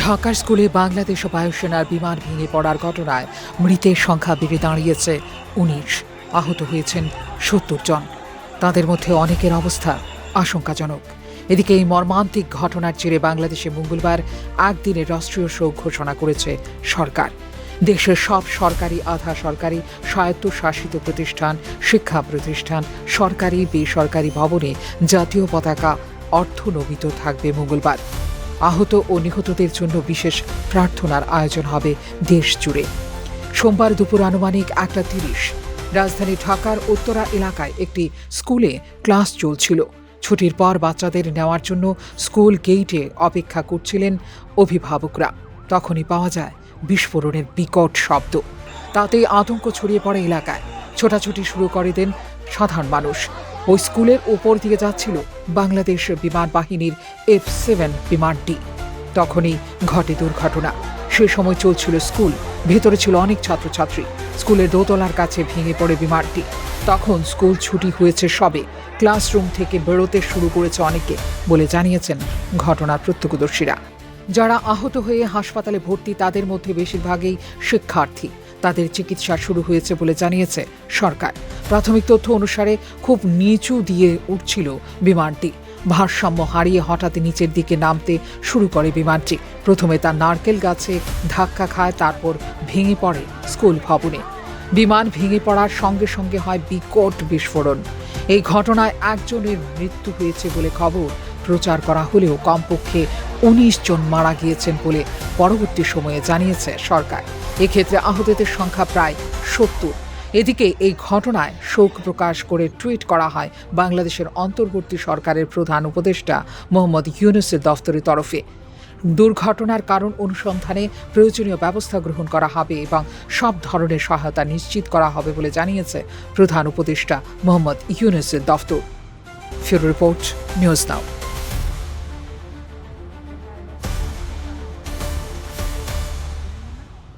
ঢাকার স্কুলে বাংলাদেশ ও বায়ুসেনার বিমান ভেঙে পড়ার ঘটনায় মৃতের সংখ্যা বেড়ে দাঁড়িয়েছে উনিশ। আহত হয়েছেন সত্তর জন। তাদের মধ্যে অনেকের অবস্থা আশঙ্কাজনক। এদিকে এই মর্মান্তিক ঘটনার জেরে বাংলাদেশে মঙ্গলবার একদিনের রাষ্ট্রীয় শোক ঘোষণা করেছে সরকার। দেশের সব সরকারি আধা সরকারি স্বায়ত্তশাসিত প্রতিষ্ঠান, শিক্ষা প্রতিষ্ঠান, সরকারি, বেসরকারি ভবনে জাতীয় পতাকা অর্থনমিত থাকবে মঙ্গলবার। আহত ও নিহতদের জন্য বিশেষ প্রার্থনার আয়োজন হবে দেশ জুড়ে। সোমবার দুপুর আনুমানিক একটা তিরিশ, রাজধানী ঢাকার উত্তরা এলাকায় একটি স্কুলে ক্লাস চলছিল। ছুটির পর বাচ্চাদের নেওয়ার জন্য স্কুল গেইটে অপেক্ষা করছিলেন অভিভাবকরা। তখনই পাওয়া যায় বিস্ফোরণের বিকট শব্দ। তাতেই আতঙ্ক ছড়িয়ে পড়ে এলাকায়। ছোটাছুটি শুরু করে দেন সাধারণ মানুষ। ওই স্কুলের ওপর দিয়ে যাচ্ছিল বাংলাদেশ বিমান বাহিনীর এফ সেভেন বিমানটি। তখনই ঘটে দুর্ঘটনা। সে সময় চলছিল স্কুল, ভেতরে ছিল অনেক ছাত্রছাত্রী। স্কুলের দোতলার কাছে ভেঙে পড়ে বিমানটি। তখন স্কুল ছুটি হয়েছে সবে। ক্লাসরুম থেকে বেরোতে শুরু করেছে অনেকে বলে জানিয়েছেন ঘটনার প্রত্যক্ষদর্শীরা। যারা আহত হয়ে হাসপাতালে ভর্তি, তাদের মধ্যে বেশিরভাগই শিক্ষার্থী। তাদের চিকিৎসা শুরু হয়েছে বলে জানিয়েছে সরকার। প্রাথমিক তথ্য অনুসারে খুব নিচু দিয়ে উঠছিল বিমানটি। ভারসাম্য হারিয়ে হঠাৎ নিচের দিকে নামতে শুরু করে বিমানটি। প্রথমে তার নারকেল গাছে ধাক্কা খায়, তারপর ভেঙে পড়ে স্কুল ভবনে। বিমান ভেঙে পড়ার সঙ্গে সঙ্গে হয় বিকট বিস্ফোরণ। এই ঘটনায় একজনের মৃত্যু হয়েছে বলে খবর প্রচার করা হলেও কমপক্ষে উনিশ জন মারা গিয়েছেন বলে পরবর্তী সময়ে জানিয়েছে সরকার। এক্ষেত্রে আহতদের সংখ্যা প্রায় সত্তর। এদিকে এই ঘটনায় শোক প্রকাশ করে টুইট করা হয় বাংলাদেশের অন্তর্বর্তী সরকারের প্রধান উপদেষ্টা মোহাম্মদ ইউনুসের দফতরের তরফে। দুর্ঘটনার কারণ অনুসন্ধানে প্রয়োজনীয় ব্যবস্থা গ্রহণ করা হবে এবং সব ধরনের সহায়তা নিশ্চিত করা হবে বলে জানিয়েছে প্রধান উপদেষ্টা মোহাম্মদ ইউনুসের দফতর। ফিরো রিপোর্ট, নিউজ নাও।